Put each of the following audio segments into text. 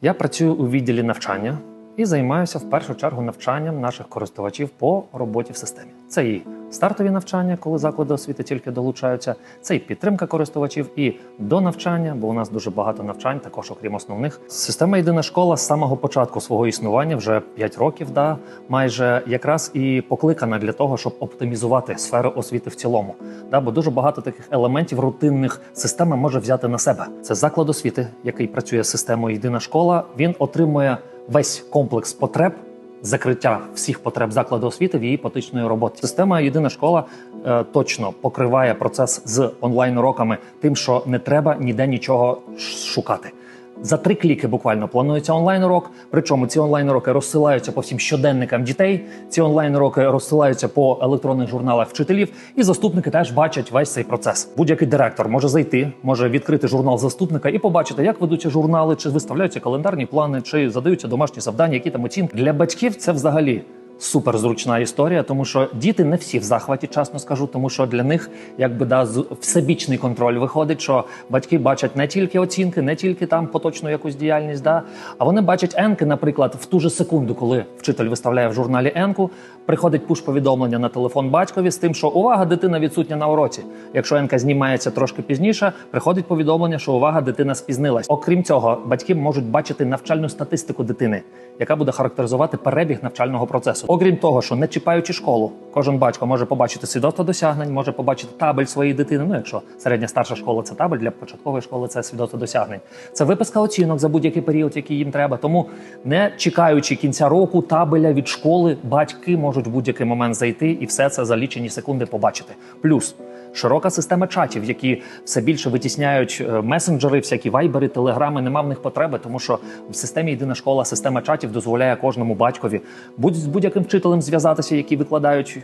Я працюю у відділі навчання і займаюся в першу чергу навчанням наших користувачів по роботі в системі. Це і стартові навчання, коли заклади освіти тільки долучаються, це і підтримка користувачів, і до навчання, бо у нас дуже багато навчань, також окрім основних. Система єдина школа з самого початку свого існування, вже 5 років, да, майже якраз і покликана для того, щоб оптимізувати сферу освіти в цілому. Да, бо дуже багато таких елементів рутинних система може взяти на себе. Це заклад освіти, який працює з системою єдина школа. Він отримує весь комплекс потреб. Закриття всіх потреб закладу освіти в її поточної роботи. Система єдина школа е, точно покриває процес з онлайн уроками, тим, що не треба ніде нічого шукати. За три кліки буквально планується онлайн урок. Причому ці онлайн уроки розсилаються по всім щоденникам дітей. Ці онлайн уроки розсилаються по електронних журналах вчителів, і заступники теж бачать весь цей процес. Будь-який директор може зайти, може відкрити журнал заступника і побачити, як ведуться журнали, чи виставляються календарні плани, чи задаються домашні завдання, які там оцінки. Для батьків це взагалі супер зручна історія, тому що діти не всі в захваті, чесно скажу, тому що для них якби да всебічний контроль виходить, що батьки бачать не тільки оцінки, не тільки там поточну якусь діяльність, да, а вони бачать енки, наприклад, в ту же секунду, коли вчитель виставляє в журналі енку, приходить пуш-повідомлення на телефон батькові з тим, що увага, дитина відсутня на уроці. Якщо енка знімається трошки пізніше, приходить повідомлення, що увага, дитина спізнилась. Окрім цього, батьки можуть бачити навчальну статистику дитини, яка буде характеризувати перебіг навчального процесу. Окрім того, що не чіпаючи школу, кожен батько може побачити свідоцтво досягнень, може побачити табель своєї дитини. Ну, якщо середня старша школа це табель для початкової школи, це свідоцтво досягнень. Це виписка оцінок за будь-який період, який їм треба. Тому не чекаючи кінця року табеля від школи, батьки можуть в будь-який момент зайти і все це за лічені секунди побачити. Плюс широка система чатів, які все більше витісняють е, месенджери, всякі вайбери, телеграми. Нема в них потреби, тому що в системі єдина школа, система чатів дозволяє кожному батькові будь з будь-яким вчителем зв'язатися, які викладають.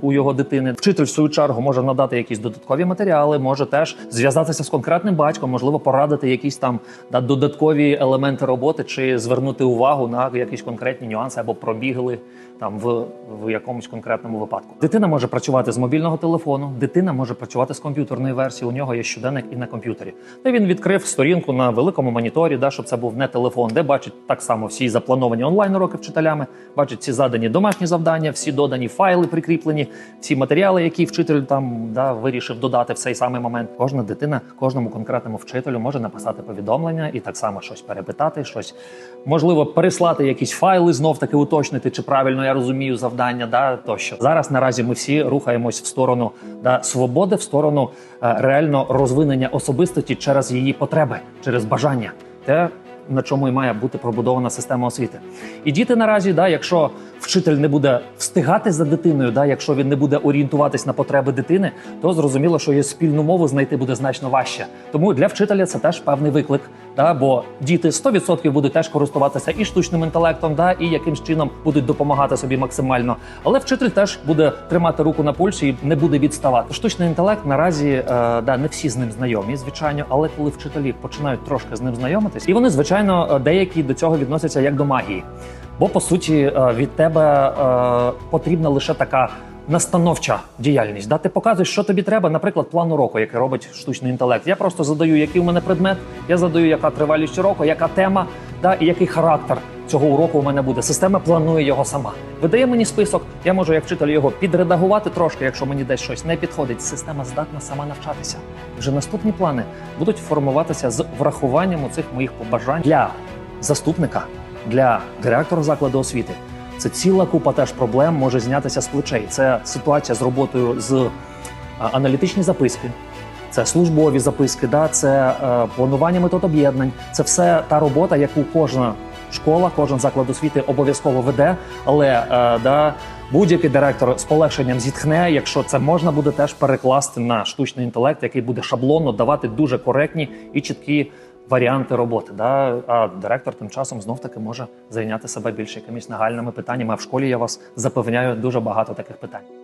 У його дитини вчитель в свою чергу може надати якісь додаткові матеріали, може теж зв'язатися з конкретним батьком, можливо, порадити якісь там да, додаткові елементи роботи, чи звернути увагу на якісь конкретні нюанси або пробігли там в, в якомусь конкретному випадку. Дитина може працювати з мобільного телефону, дитина може працювати з комп'ютерної версії. У нього є щоденник і на комп'ютері. Де він відкрив сторінку на великому моніторі, да, щоб це був не телефон, де бачить так само всі заплановані онлайн уроки вчителями, бачить всі задані домашні завдання, всі додані файли прикріплені, всі матеріали, які вчитель там да, вирішив додати в цей самий момент. Кожна дитина, кожному конкретному вчителю може написати повідомлення і так само щось перепитати, щось можливо переслати якісь файли, знов таки уточнити, чи правильно я розумію завдання, да тощо. Зараз наразі ми всі рухаємось в сторону да, свободи, в сторону е, реально розвинення особистості через її потреби, через бажання. Те, на чому і має бути пробудована система освіти. І діти наразі, да, якщо вчитель не буде встигати за дитиною, да, якщо він не буде орієнтуватись на потреби дитини, то зрозуміло, що її спільну мову знайти буде значно важче. Тому для вчителя це теж певний виклик. Да, бо діти 100% будуть теж користуватися і штучним інтелектом, да, і якимсь чином будуть допомагати собі максимально. Але вчитель теж буде тримати руку на пульсі і не буде відставати. Штучний інтелект наразі е, да, не всі з ним знайомі, звичайно, але коли вчителі починають трошки з ним знайомитись, і вони, звичайно, е, деякі до цього відносяться як до магії. Бо по суті е, від тебе е, потрібна лише така настановча діяльність. Да? Ти показуєш, що тобі треба, наприклад, план уроку, який робить штучний інтелект. Я просто задаю, який у мене предмет, я задаю, яка тривалість уроку, яка тема, да? і який характер цього уроку у мене буде. Система планує його сама. Видає мені список, я можу як вчитель його підредагувати трошки, якщо мені десь щось не підходить. Система здатна сама навчатися. Вже наступні плани будуть формуватися з врахуванням цих моїх побажань для заступника, для директора закладу освіти. Це ціла купа теж проблем може знятися з плечей. Це ситуація з роботою з аналітичні записки, це службові записки, да, це е, планування метод об'єднань. Це все та робота, яку кожна школа, кожен заклад освіти обов'язково веде. Але е, да, будь-який директор з полегшенням зітхне, якщо це можна буде теж перекласти на штучний інтелект, який буде шаблонно давати дуже коректні і чіткі. Варіанти роботи, да а директор тим часом знов таки може зайняти себе більше якимись нагальними питаннями. А в школі я вас запевняю дуже багато таких питань.